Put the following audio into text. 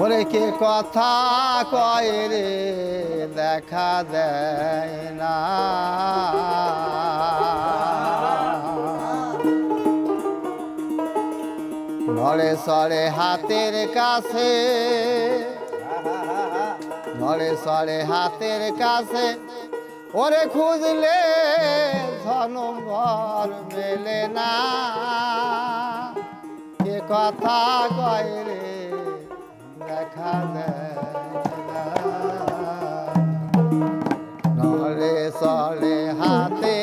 ওরে কে কথা কয় রে, দেখা দেয় না। নড়ে সরে হাতের কাছে, নড়ে সরে হাতের কাছে, ওরে খুঁজলে ধনম্বর মেলে না। কে কথা কয় রে দেখা দেয় না। নড়ে সরে হাতের